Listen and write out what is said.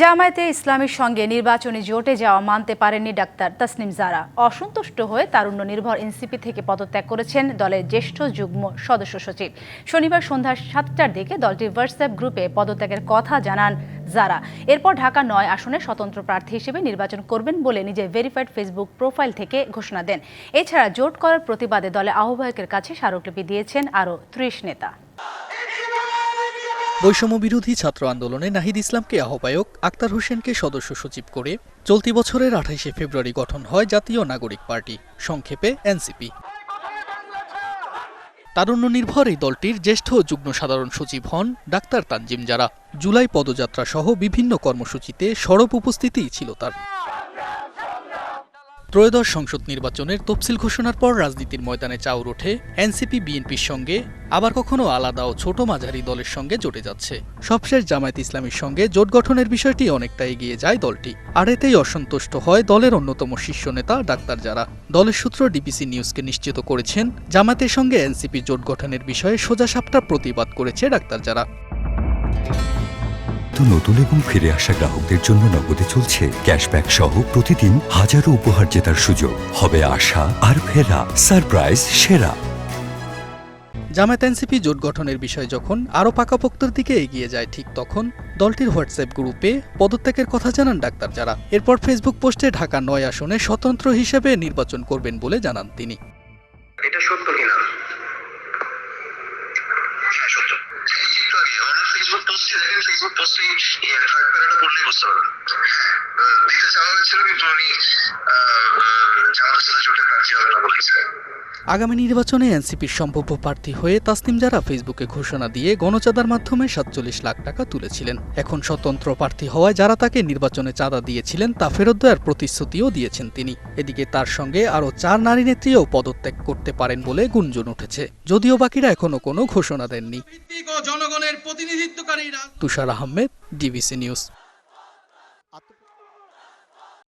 জামায়াতে ইসলামীর সঙ্গে নির্বাচনী জোটে যাওয়া মানতে পারেননি ডাক্তার তাসনিম জারা। অসন্তুষ্ট হয়ে তারুণ্য নির্ভর এনসিপি থেকে পদত্যাগ করেছেন দলের জ্যেষ্ঠ যুগ্ম সদস্য সচিব। শনিবার সন্ধ্যা সাতটার দিকে দলটির হোয়াটসঅ্যাপ গ্রুপে পদত্যাগের কথা জানান জারা। এরপর ঢাকা নয় আসনে স্বতন্ত্র প্রার্থী হিসেবে নির্বাচন করবেন বলে নিজের ভেরিফাইড ফেসবুক প্রোফাইল থেকে ঘোষণা দেন। এছাড়া জোট করার প্রতিবাদে দলে আহ্বায়কের কাছে স্মারকলিপি দিয়েছেন আরও ত্রিশ নেতা। বৈষম্য বিরোধী ছাত্র আন্দোলনে নাহিদ ইসলামকে আহ্বায়ক, আক্তার হোসেনকে সদস্য সচিব করে চলতি বছরের আঠাইশে ফেব্রুয়ারি গঠন হয় জাতীয় নাগরিক পার্টি, সংক্ষেপে এনসিপি। তারুণ্য নির্ভর এই দলটির জ্যেষ্ঠ যুগ্ম সাধারণ সচিব হন ডাক্তার তানজিম যারা। জুলাই পদযাত্রা সহ বিভিন্ন কর্মসূচিতে সরব উপস্থিতিই ছিল তার। ত্রয়োদশ সংসদ নির্বাচনের তফসিল ঘোষণার পর রাজনীতির ময়দানে চাউর ওঠে এনসিপি, বিএনপির সঙ্গে। আবার কখনো আলাদা ও ছোট মাঝারি দলের সঙ্গে জোটে যাচ্ছে। সবশেষ জামায়াত ইসলামীর সঙ্গে জোট গঠনের বিষয়টি অনেকটা এগিয়ে যায় দলটি। আর এতেই অসন্তুষ্ট হয় দলের অন্যতম শীর্ষ নেতা ডাক্তার যারা। দলের সূত্র ডিবিসি নিউজকে নিশ্চিত করেছেন, জামায়াতের সঙ্গে এনসিপি জোট গঠনের বিষয়ে সোজা সাপটা প্রতিবাদ করেছে ডাক্তার যারা। তো নতুন এবং ফিরে আসা গ্রাহকদের জন্য নগদে চলছে ক্যাশব্যাক সহ প্রতিদিন হাজারো উপহার জেতার সুযোগ। হবে আশা আর ফেরা। সারপ্রাইজ সেরা। জামায়াত এনসিপি জোট গঠনের বিষয়ে যখন আরও পাকাপোক্তর দিকে এগিয়ে যায় ঠিক তখন দলটির হোয়াটসঅ্যাপ গ্রুপে পদত্যাগের কথা জানান ডাক্তার যারা। এরপর ফেসবুক পোস্টে ঢাকা নয় আসনে স্বতন্ত্র হিসেবে নির্বাচন করবেন বলে জানান তিনি। এটা সত্য কিনা হ্যাঁ সত্য আগামী নির্বাচনে এনসিপির সম্ভাব্য প্রার্থী হয়ে তাসনিম যারা ফেসবুকে ঘোষণা দিয়ে গণচাঁদার মাধ্যমে সাতচল্লিশ লাখ টাকা তুলেছিলেন। এখন স্বতন্ত্র প্রার্থী হওয়ায় যারা তাকে নির্বাচনে চাঁদা দিয়েছিলেন, তা ফেরত দেওয়ার প্রতিশ্রুতিও দিয়েছেন তিনি। এদিকে তার সঙ্গে আরও চার নারী নেত্রীও পদত্যাগ করতে পারেন বলে গুঞ্জন উঠেছে। যদিও বাকিরা এখনও কোনো ঘোষণা দেননি। জনগণের প্রতিনিধিত্বকারী তুষার আহমেদ ডিবিসি নিউজ।